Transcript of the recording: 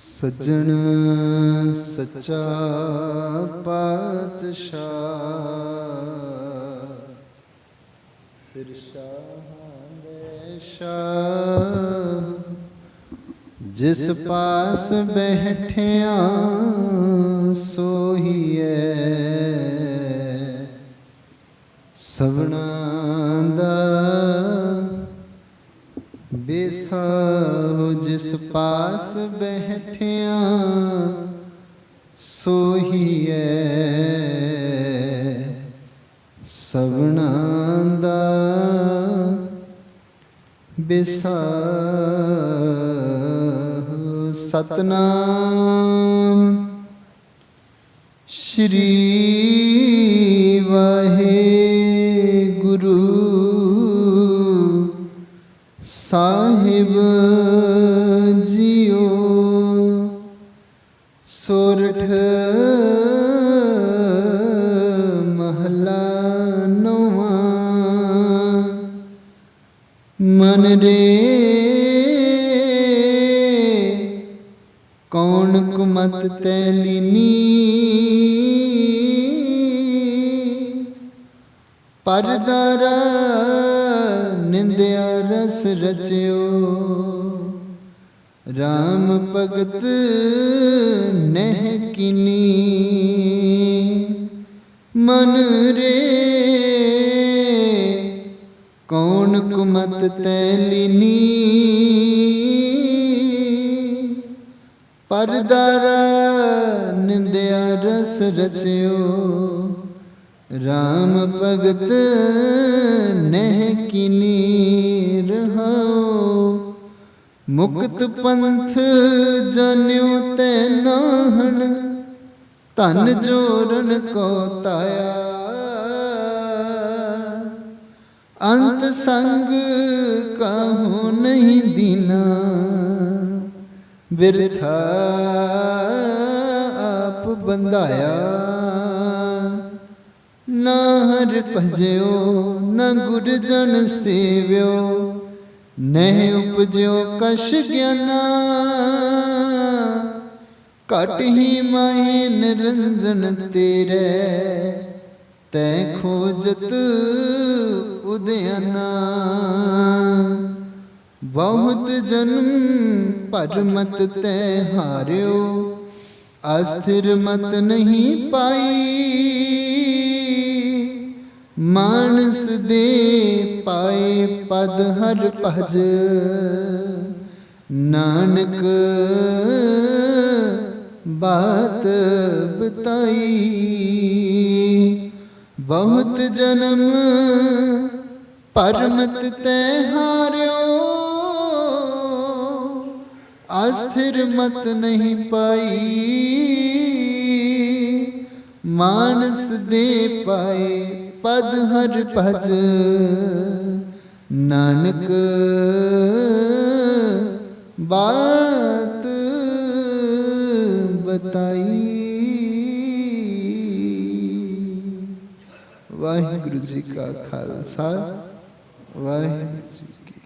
ਸੱਜਣ ਸੱਚਾ ਪਾਤਸ਼ਾਹ। ਸਿਰ ਸ਼ਾਹਾਂ ਦੇ ਸ਼ਾਹ। ਜਿਸ ਪਾਸ ਬੈਠਿਆ ਸੋਹੀਐ। ਸਵਣਾ ਦਾ ਬੇਸਾਹੁ ਜਿਸ ਪਾਸ ਬੈਠਿਆ ਸੋਹੀਐ ਸਵਣਾ ਦਾ ਬਿਸਾਹੁ ਸਤਨਾਮ। ਸ਼੍ਰੀ ਵਾਹਿਗੁਰੂ ਸਾਹਿਬ ਜੀਓ ਸੋਰਠ ਮਹਲਾ ਨਵਾਂ। ਮਨ ਰੇ ਕੌਣ ਕੁਮਤ ਤੈ ਲੀਨੀ? ਪਰਦਾਰਾ ਨਿੰਦਿਆ ਰਸ ਰਚਿਓ। RAM ਭਗਤ ਨਹਿ ਕੀਨੀ। ਮਨ ਰੇ ਕੌਣ ਕੁਮਤ ਤੈ ਲੀਨੀ। ਪਰਦਾਰਾ ਨਿੰਦਿਆ ਰਸ ਰਚਿਓ। ਰਾਮ ਭਗਤ ਨਹਿ ਕੀਨੀ ਰਹਾਉ। ਮੁਕਤ ਪੰਥ ਜਨਿਉ ਤੈ ਨਾਹਣ, ਧਨ ਜੋਰਨ ਕੋ ਤਾਇਆ। ਅੰਤ ਸੰਗ ਕਾਹੂ ਨਹੀਂ ਦੀਨਾ, ਬਿਰਥਾ ਆਪ ਬੰਧਾਇਆ। ਨਾ ਹਰ ਭਜਿਓ ਨਾ ਗੁਰ ਜਨ ਸੇਵਿਓ ਨਹਿ ਉਪਜਿਓ ਕਛ ਗਿਆਨਾ ਘਟ ਹੀ ਮਾਹੇ ਨਿਰੰਜਨ ਤੇਰੇ ਤੈ ਖੋਜਤ ਉਦਿਆਨਾ ਬਹੁਤ ਜਨਮ ਪਰਮਤ ਤੈ ਹਾਰਿਓ ਅਸਥਿਰ ਮਤ ਨਹੀਂ ਪਾਈ ਮਾਨਸ ਦੇ ਪਾਏ ਪਦ ਹਰ ਭਜ। ਨਾਨਕ ਬਾਤ ਬਤਾਈ। ਬਹੁਤ ਜਨਮ ਪਰਮਤ ਤੈ ਹਾਰਿਓ। ਅਸਥਿਰ ਮਤ ਨਹੀਂ ਪਾਈ। ਮਾਨਸ ਦੇ ਪਾਏ ਪਦ ਹਰ ਭਜ। ਨਾਨਕ ਬਾਤ ਬਤਾਈ। ਵਾਹਿਗੁਰੂ ਜੀ ਕਾ ਖਾਲਸਾ, ਵਾਹਿਗੁਰੂ ਜੀ